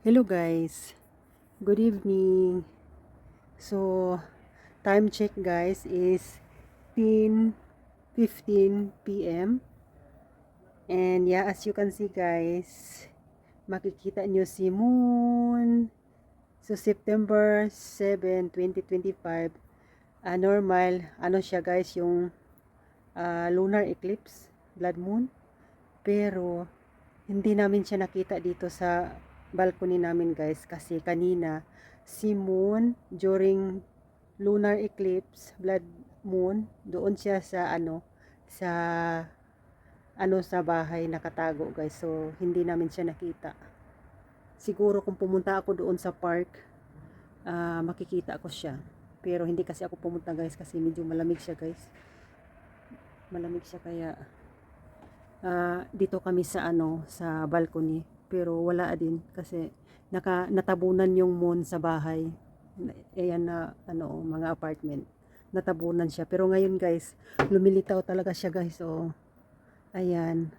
Hello guys. Good evening. So, time check guys is 10:15 p.m. And yeah, as you can see guys, makikita nyo si Moon. So, September 7, 2025, ah, normal, ano siya guys, yung ah, lunar eclipse, blood moon. Pero, hindi namin siya nakita dito sa balcony namin guys kasi kanina si moon during lunar eclipse blood moon doon siya sa ano sa ano sa bahay nakatago guys. So hindi namin siya nakita. Siguro kung pumunta ako doon sa park ah, makikita ko siya. Pero hindi kasi ako pumunta guys kasi medyo malamig siya guys. Malamig siya kaya ah, dito kami sa ano sa balcony pero wala din kasi naka natabunan yung moon sa bahay. Ayan na ano mga apartment. Natabunan siya. Pero ngayon guys lumilitaw talaga siya guys oh. Ayan.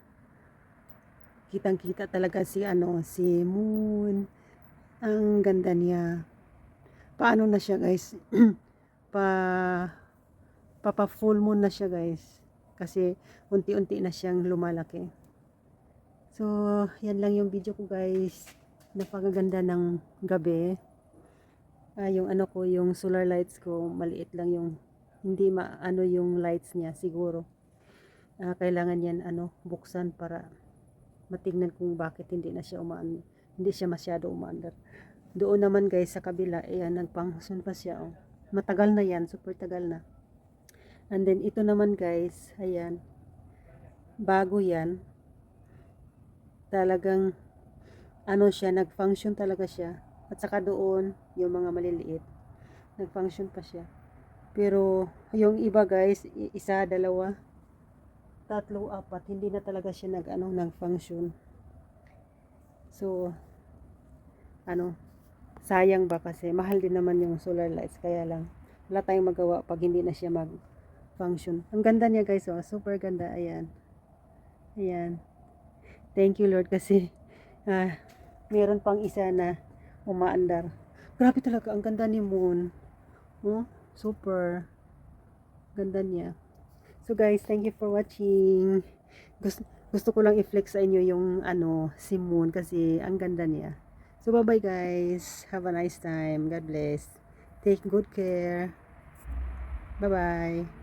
Kitang kita talaga si ano si moon. Ang ganda niya. Paano na siya guys? Pa papa full moon na siya guys. Kasi unti-unti na siyang lumalaki So, yan lang yung video ko guys. Napakaganda ng gabi. Ah, yung ano ko, yung solar lights ko, maliit lang yung, hindi maano yung lights niya siguro. Ah, kailangan yan ano, buksan para matignan kung bakit hindi na siya umaan, hindi siya masyado umaandar. Doon naman guys sa kabila, ayan, nagpangsun pa siya. Oh. Matagal na yan, super tagal na. And then ito naman guys, ayan, bago yan, talagang ano siya, nag-function talaga siya. At saka doon, yung mga maliliit, nag-function pa siya. Pero, yung iba guys, isa, dalawa, tatlo, apat, hindi na talaga siya nag, ano, nag-function. So, ano, sayang ba kasi, mahal din naman yung solar lights, kaya lang, wala tayong magawa pag hindi na siya mag-function. Ang ganda niya guys, oh, super ganda, ayan. Ayan. Thank you Lord kasi ah, meron pang isa na umaandar. Grabe talaga, ang ganda ni Moon. Oh, super. Ganda niya. So guys, thank you for watching. Gusto, gusto ko lang i-flex sa inyo yung ano, si Moon kasi ang ganda niya. So bye bye guys. Have a nice time. God bless. Take good care. Bye bye.